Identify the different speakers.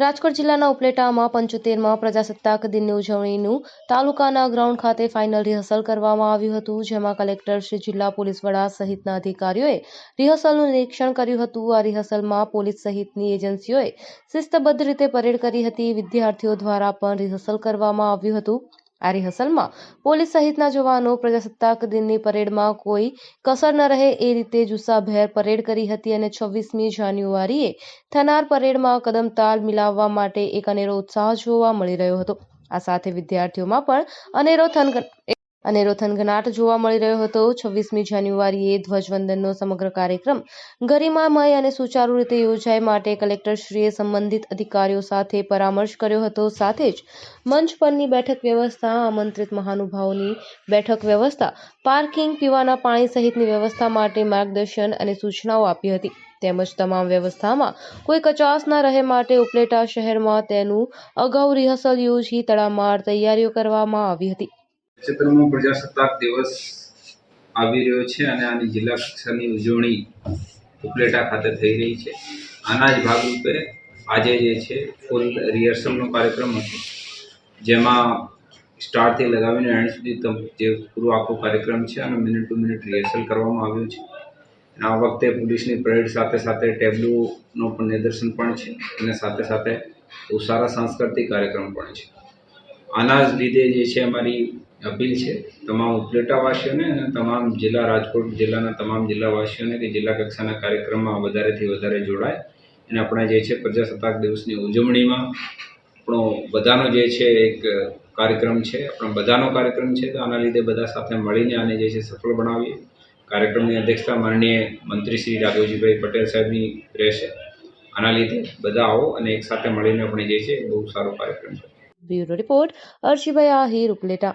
Speaker 1: રાજકોટ જિલ્લાના ઉપલેટામાં પંચોતેરમાં પ્રજાસત્તાક દિનની ઉજવણીનું તાલુકાના ગ્રાઉન્ડ ખાતે ફાઇનલ રિહર્સલ કરવામાં આવ્યું હતું, જેમાં કલેક્ટર શ્રી જિલ્લા પોલીસ વડા સહિતના અધિકારીઓએ રિહર્સલનું નિરીક્ષણ કર્યું હતું. આ રિહર્સલમાં પોલીસ સહિતની એજન્સીઓએ શિસ્તબદ્ધ રીતે પરેડ કરી હતી. વિદ્યાર્થીઓ દ્વારા પણ રિહર્સલ કરવામાં આવ્યું હતું. આ રિહર્સલમાં પોલીસ સહિતના જવાનો પ્રજાસત્તાક દિનની પરેડમાં કોઈ કસર ન રહે એ રીતે જુસ્સાભેર પરેડ કરી હતી અને છવ્વીસમી જાન્યુઆરીએ થનાર પરેડમાં કદમ તાલ મિલાવવા માટે એક અનેરો ઉત્સાહ જોવા મળી રહ્યો હતો. આ સાથે વિદ્યાર્થીઓમાં પણ અનેરો થનગન રોથનઘનાટ જોવા મળી રહ્યો હતો. છવ્વીસમી જાન્યુઆરીએ ધ્વજવંદનનો સમગ્ર કાર્યક્રમ ગરિમામય અને સુચારુ રીતે યોજાય માટે કલેક્ટરશ્રીએ સંબંધિત અધિકારીઓ સાથે પરામર્શ કર્યો હતો. સાથે જ મંચ પરની બેઠક વ્યવસ્થા, આમંત્રિત મહાનુભાવોની બેઠક વ્યવસ્થા, પાર્કિંગ, પીવાના પાણી સહિતની વ્યવસ્થા માટે માર્ગદર્શન અને સૂચનાઓ આપી હતી. તેમજ તમામ વ્યવસ્થામાં કોઈ કચાસ ન રહે માટે ઉપલેટા શહેરમાં તેનું અગાઉ રિહર્સલ યોજી તડામાર તૈયારીઓ કરવામાં આવી હતી.
Speaker 2: ક્ષેત્રમાં પ્રજાસત્તાક દિવસ આવી રહ્યો છે અને આની જિલ્લા કક્ષાની ઉજવણી ઉપલેટા ખાતે થઈ રહી છે. આના જ ભાગરૂપે આજે જે છે ફૂલ રિહર્સલનો કાર્યક્રમ હતો. જેમાં સ્ટાર્ટથી લગાવીને એન્ડ સુધી જે પૂરો આખો કાર્યક્રમ છે અને મિનિટ ટુ મિનિટ રિહર્સલ કરવામાં આવ્યું છે. આ વખતે પોલીસની પરેડ સાથે સાથે ટેબ્લુનો પણ નિદર્શન પણ છે અને સાથે સાથે બહુ સારા સાંસ્કૃતિક કાર્યક્રમ પણ છે. આના જ લીધે જે છે, અમારી અપીલ છે. તમામ ઉપલેટાવાસીઓને અને તમામ જિલ્લા રાજકોટ જિલ્લાના તમામ જિલ્લાવાસીઓને કે જિલ્લા કક્ષાના કાર્યક્રમમાં વધારેથી વધારે જોડાય. અને આપણા જે છે પ્રજાસત્તાક દિવસની ઉજવણીમાં આપણો બધાનો જે છે એક કાર્યક્રમ છે. આપણો બધાનો કાર્યક્રમ છે. તો આના લીધે બધા સાથે મળીને આને જે છે સફળ બનાવીએ. કાર્યક્રમની અધ્યક્ષતા માનનીય મંત્રી શ્રી રાઘવજીભાઈ પટેલ સાહેબની રહેશે. આના લીધે બધા આવો અને એક સાથે મળીને આપણે જે છે બહુ સારો કાર્યક્રમ છે
Speaker 1: બ્યુરો રિપોર્ટ અર્શીભાઈ આહિર ઉપલેટા.